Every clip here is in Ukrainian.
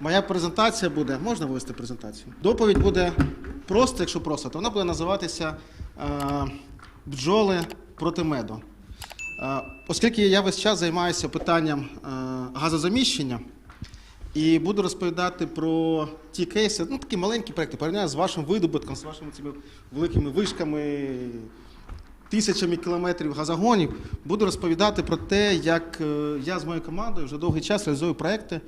Моя презентація буде. Можна вивести презентацію? Доповідь буде просто, якщо просто, то вона буде називатися е, бджоли проти меду. Е, оскільки я весь час займаюся питанням е, газозаміщення і буду розповідати про ті кейси, ну такі маленькі проекти, порівняю з вашим видобутком, з вашими цими великими вишками, тисячами кілометрів газогонів, буду розповідати про те, як е, я з моєю командою вже довгий час реалізую проекти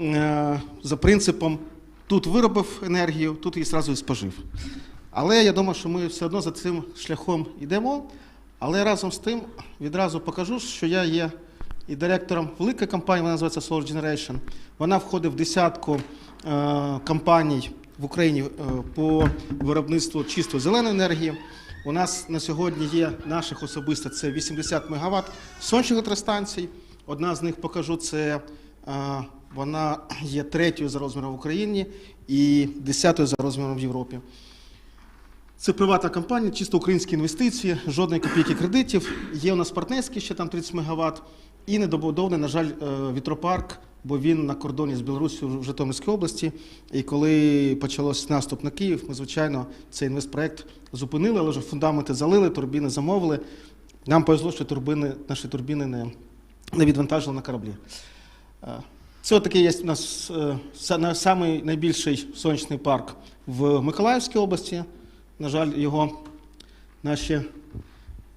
е, за принципом тут виробив енергію, тут її зразу і спожив. Але я думаю, що ми все одно за цим шляхом йдемо. Але разом з тим відразу покажу, що я є і директором великої компанії, вона називається Solar Generation. Вона входить в десятку е, компаній в Україні е, по виробництву чистої зеленої енергії. У нас на сьогодні є наших особисто це 80 МВт сонячних електростанцій. Одна з них покажу це е, вона є третьою за розміром в Україні і десятою за розміром в Європі. Це приватна компанія, чисто українські інвестиції, жодної копійки кредитів. Є у нас партнерські ще там 30 МВт, і недобудований, на жаль, е, вітропарк, бо він на кордоні з Білорусі в Житомирській області. І коли почалось наступ на Київ, ми, звичайно, цей інвестпроект зупинили, але вже фундаменти залили, турбіни замовили. Нам повезло, що турбини, наші турбіни не, не відвантажили на кораблі. Е, Це такий є у нас е, найбільший сонячний парк в Миколаївській області. На жаль, його наші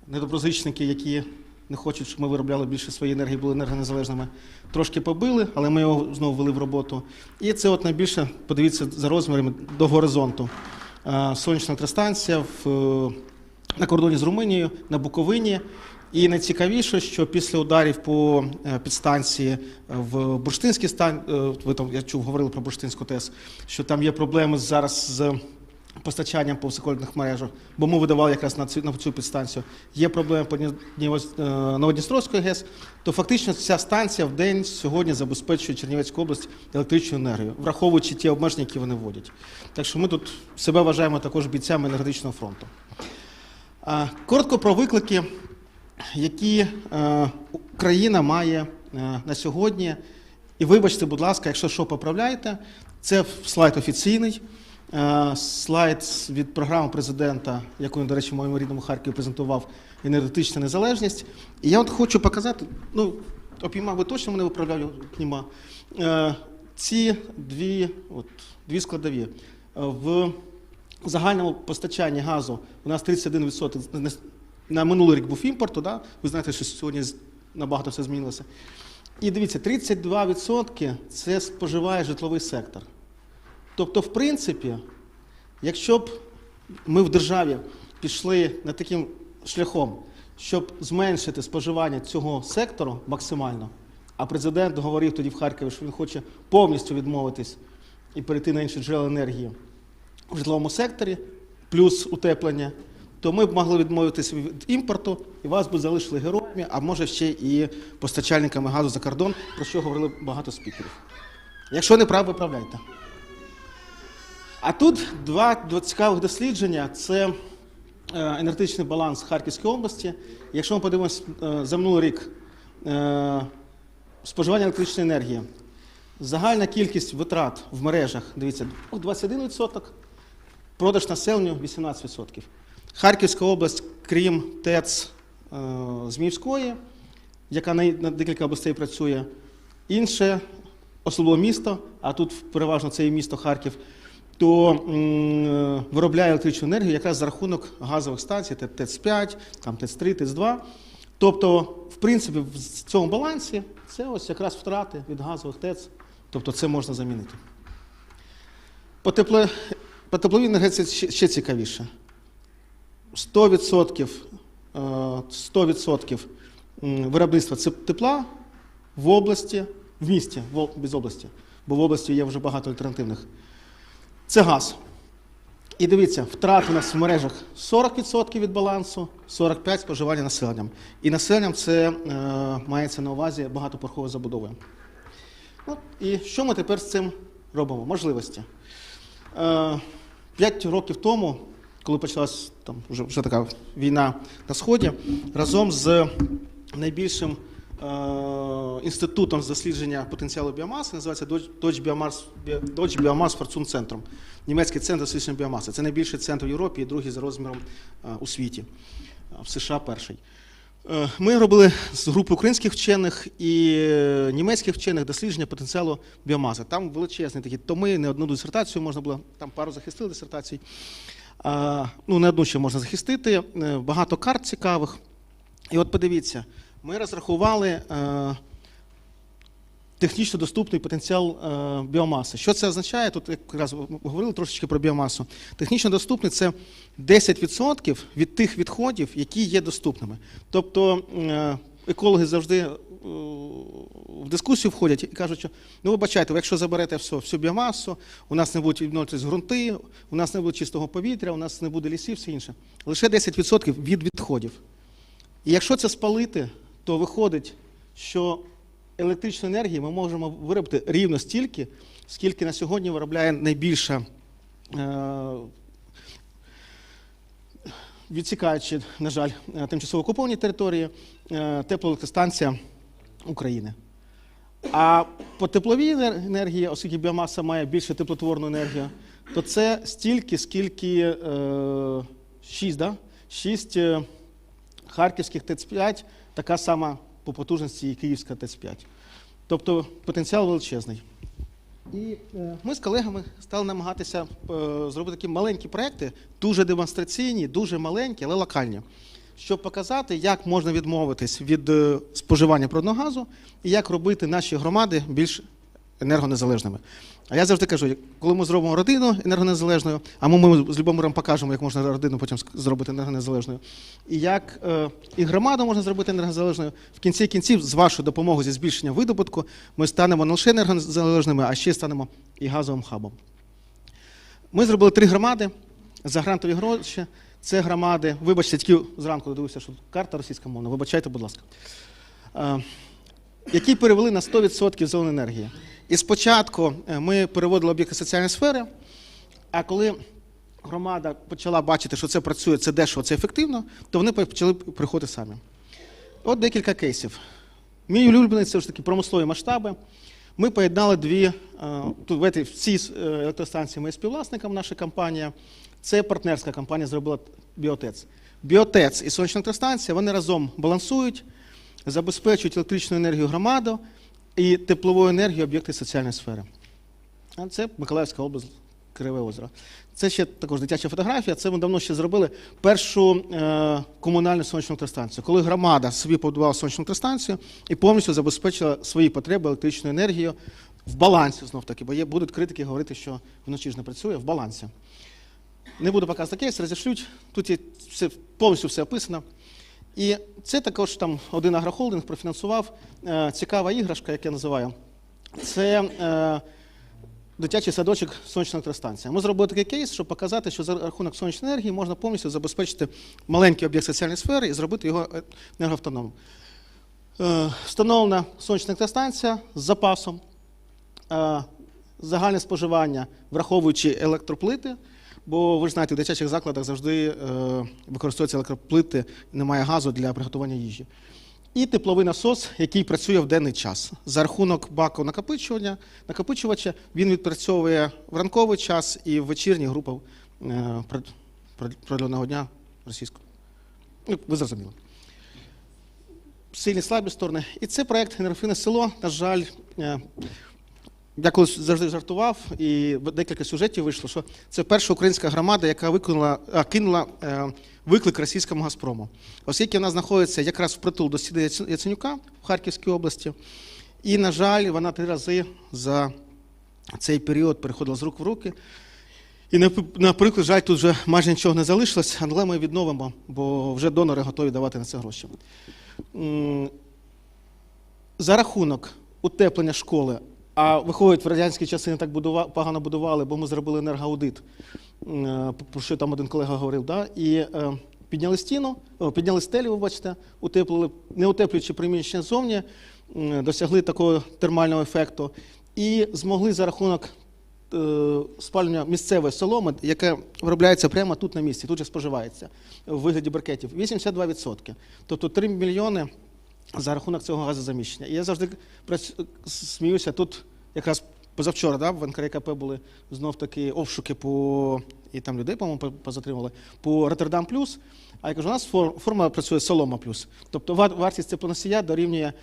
недоброзичники, які не хочуть, щоб ми виробляли більше своєї енергії, були енергонезалежними, трошки побили, але ми його знову ввели в роботу. І це от найбільше, подивіться за розмірами до горизонту. Сонячна електростанція в, е, на кордоні з Румунією, на Буковині. І найцікавіше, що після ударів по е, підстанції е, в Бурштинській стан, ви там я чув, говорили про Бурштинську ТЕС, що там є проблеми зараз з постачанням по високольних мережах, бо ми видавали якраз на цю на цю підстанцію. Є проблеми по е, Новодністровської ГЕС, то фактично ця станція в день сьогодні забезпечує Чернівецьку область електричною енергією, враховуючи ті обмеження, які вони вводять. Так що ми тут себе вважаємо також бійцями енергетичного фронту. Коротко про виклики, які е, Україна має е, на сьогодні. І вибачте, будь ласка, якщо що поправляєте, це слайд офіційний. Е, Слайд від програми президента, яку він, до речі, в моєму рідному Харкові презентував енергетична незалежність. І я от хочу показати, ну, опійма, ви точно мене виправляли, Кніма. Е, Ці дві, от, дві складові. Е, В загальному постачанні газу у нас 31% на- на минулий рік був імпорту. Да? Ви знаєте, що сьогодні набагато все змінилося. І дивіться, 32% це споживає житловий сектор. Тобто, в принципі, якщо б ми в державі пішли на таким шляхом, щоб зменшити споживання цього сектору максимально, а президент говорив тоді в Харкові, що він хоче повністю відмовитись і перейти на інші джерела енергії в житловому секторі, плюс утеплення, то ми б могли відмовитися від імпорту і вас би залишили героями, а може ще і постачальниками газу за кордон, про що говорили багато спікерів. Якщо не прав, виправляйте. А тут два, цікавих дослідження: це е, енергетичний баланс Харківської області. Якщо ми подивимося е, за минулий рік е, споживання електричної енергії, загальна кількість витрат в мережах, дивіться, ну, 21%, продаж населенню 18%. Харківська область, крім ТЕЦ Зміївської, яка на декілька областей працює, інше, особливо місто, а тут переважно це і місто Харків, то м, е, виробляє електричну енергію якраз за рахунок газових станцій, Т- ТЕЦ-5, там ТЕЦ-3, ТЕЦ-2. Тобто, в принципі, в цьому балансі це ось якраз втрати від газових ТЕЦ, тобто це можна замінити. По, тепло, по тепловій енергетиці ще, цікавіше. 100%, е, 100% виробництва тепла в області, в місті, без області, бо в області є вже багато альтернативних. Це газ. І дивіться, втрат у нас в мережах 40% від балансу, 45% споживання населенням. І населенням це е, мається на увазі багатоповерхової забудови. От, і що ми тепер з цим робимо? Можливості. Е, П'ять років тому, коли почалась там вже, вже така війна на сході, разом з найбільшим інститутом з дослідження потенціалу біомаси, називається Dodge Biomass, Dodge Biomass. Німецький центр дослідження біомаси. Це найбільший центр в Європі і другий за розміром е, у світі. В США перший. Е, Ми робили з групи українських вчених і е, німецьких вчених дослідження потенціалу біомаси. Там величезні такі томи, не одну дисертацію можна було, там пару захистили дисертацій. Ну, не одну ще можна захистити, е, багато карт цікавих. І от подивіться, ми розрахували е, технічно доступний потенціал е, біомаси. Що це означає? Тут якраз говорили трошечки про біомасу. Технічно доступний це 10% від тих відходів, які є доступними. Тобто е, екологи завжди е, в дискусію входять і кажуть, що ну ви вибачайте, ви якщо заберете все, всю біомасу, у нас не будуть відновлюватися ґрунти, у нас не буде чистого повітря, у нас не буде лісів, все інше. Лише 10% від відходів. І якщо це спалити, то виходить, що електричної енергії ми можемо виробити рівно стільки, скільки на сьогодні виробляє найбільша, е, відсікаючи, на жаль, е, тимчасово окуповані території, е, теплоелектростанція України. А по тепловій енергії, оскільки біомаса має більше теплотворну енергію, то це стільки, скільки е, 6, да? 6 е, харківських ТЕЦ-5, така сама по потужності і київська ТЕЦ-5. Тобто потенціал величезний. І е, ми з колегами стали намагатися е, зробити такі маленькі проекти, дуже демонстраційні, дуже маленькі, але локальні, щоб показати, як можна відмовитись від е, споживання природного газу і як робити наші громади більш енергонезалежними. А я завжди кажу, коли ми зробимо родину енергонезалежною, а ми, ми з Любомиром покажемо, як можна родину потім зробити енергонезалежною, і як е, і громаду можна зробити енергонезалежною, в кінці кінців, з вашою допомогою зі збільшення видобутку, ми станемо не лише енергонезалежними, а ще станемо і газовим хабом. Ми зробили три громади за грантові гроші. Це громади, вибачте, тільки зранку дивився, що карта російська мовна, вибачайте, будь ласка. Е, які перевели на 100% зону енергії. І спочатку е, ми переводили об'єкти соціальної сфери, а коли громада почала бачити, що це працює, це дешево, це ефективно, то вони почали приходити самі. От декілька кейсів. Мій улюблений це ж таки промислові масштаби. Ми поєднали дві, е, тут в цій е, електростанції ми є співвласником, наша компанія. Це партнерська компанія зробила Біотец. Біотец і сонячна електростанція вони разом балансують, забезпечують електричну енергію громаду і теплову енергію об'єкти соціальної сфери. А це Миколаївська область, Криве озеро. Це ще також дитяча фотографія. Це ми давно ще зробили першу е, комунальну сонячну електростанцію. Коли громада собі побудувала сонячну електростанцію і повністю забезпечила свої потреби електричною енергією в балансі знов таки, бо є, будуть критики говорити, що вночі ж не працює в балансі. Не буду показувати кейс, розішлють. Тут є все, повністю все описано. І це також там один агрохолдинг профінансував е, цікава іграшка, як я називаю. Це е, дитячий садочок сонячна електростанція. Ми зробили такий кейс, щоб показати, що за рахунок сонячної енергії можна повністю забезпечити маленький об'єкт соціальної сфери і зробити його е, енергоавтономним. Е, встановлена сонячна електростанція з запасом. Е, загальне споживання, враховуючи електроплити, бо ви ж знаєте, в дитячих закладах завжди е, використовуються електроплити, немає газу для приготування їжі. І тепловий насос, який працює в денний час. За рахунок баку накопичування, накопичувача він відпрацьовує в ранковий час і в вечірній групи е, прод- прод- продленого дня російського. Ну, ви зрозуміли. Сильні слабі сторони. І це проект енергофіне село. На жаль, е, я колись завжди жартував, і декілька сюжетів вийшло, що це перша українська громада, яка виконала, а, кинула е, виклик російському Газпрому. Оскільки вона знаходиться якраз впритул до Сіда Яцен- Яценюка в Харківській області, і, на жаль, вона три рази за цей період переходила з рук в руки. І, наприклад, жаль, тут вже майже нічого не залишилось, але ми відновимо, бо вже донори готові давати на це гроші. За рахунок утеплення школи, а виходить, в радянські часи не так будува- погано будували, бо ми зробили енергоаудит, про що там один колега говорив, да? і е, підняли стіну, підняли стелю, ви бачите, утеплили, не утеплюючи приміщення ззовні, м, досягли такого термального ефекту і змогли за рахунок е, спалювання місцевої соломи, яке виробляється прямо тут на місці, тут же споживається в вигляді брикетів, 82%. Тобто 3 мільйони за рахунок цього газозаміщення. І я завжди сміюся, тут якраз позавчора да, в НКРКП були знов таки обшуки по, і там людей, по-моєму, по- позатримали, по Роттердам Плюс. А я кажу, у нас фор- формула працює Солома Плюс. Тобто вар- вартість теплоносія дорівнює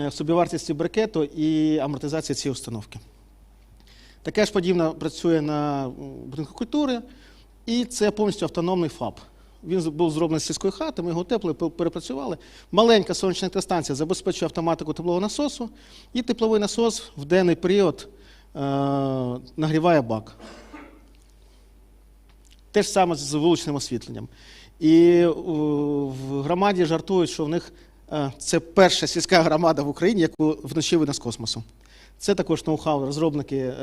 е, собівартості брикету і амортизації цієї установки. Таке ж подібно працює на будинку культури, і це повністю автономний ФАП. Він був зроблений з сільської хати, ми його тепло перепрацювали. Маленька сонячна електростанція забезпечує автоматику теплового насосу, і тепловий насос в денний період е, нагріває бак. Те ж саме з вуличним освітленням. І в громаді жартують, що в них е, це перша сільська громада в Україні, яку вночі видно з космосу. Це також ноу-хау, розробники е,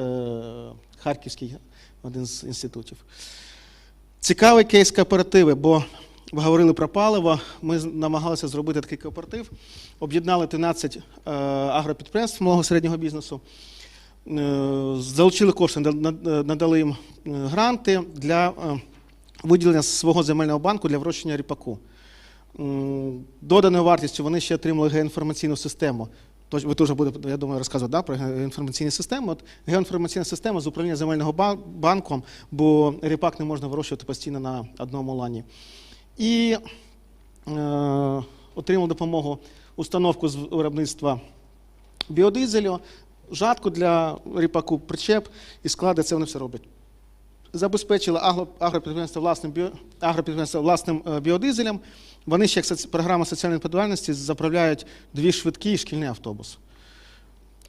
Харківський, один з інститутів. Цікавий кейс кооперативи, бо ви говорили про паливо. Ми намагалися зробити такий кооператив. Об'єднали 13 е, агропідприємств малого середнього бізнесу. Е, Залучили кошти, над- надали їм е, гранти для е, виділення свого земельного банку для вирощення ріпаку. Доданою вартістю вони ще отримали геоінформаційну систему. Тож ви теж будете, я думаю, розказувати да, про геоінформаційні системи. От геоінформаційна система з управління земельного ба- банком, бо ріпак не можна вирощувати постійно на одному лані. І е, отримав допомогу установку з виробництва біодизелю, жатку для ріпаку, причеп і склади, це вони все роблять. Забезпечили агропідприємство власним, біо, агропідприємство власним е, біодизелем. Вони ще як соці- програма соціальної відповідальності заправляють дві швидкі і шкільний автобус.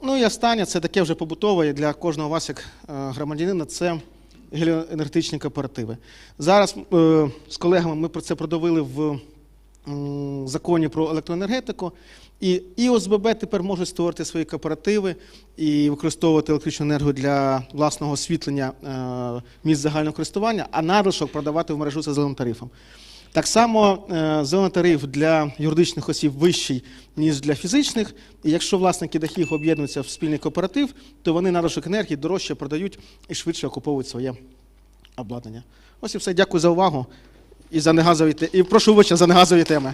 Ну і останнє, це таке вже побутове для кожного вас, як е, громадянина, це геліоенергетичні кооперативи. Зараз е, з колегами ми про це продовили в законі про електроенергетику. І, і ОСББ тепер можуть створити свої кооперативи і використовувати електричну енергію для власного освітлення е, місць загального користування, а надлишок продавати в мережу за зеленим тарифом. Так само е, зелений тариф для юридичних осіб вищий, ніж для фізичних. І якщо власники дахів об'єднуються в спільний кооператив, то вони надлишок енергії дорожче продають і швидше окуповують своє обладнання. Ось і все. Дякую за увагу і за негазові і прошу вибачення за негазові теми.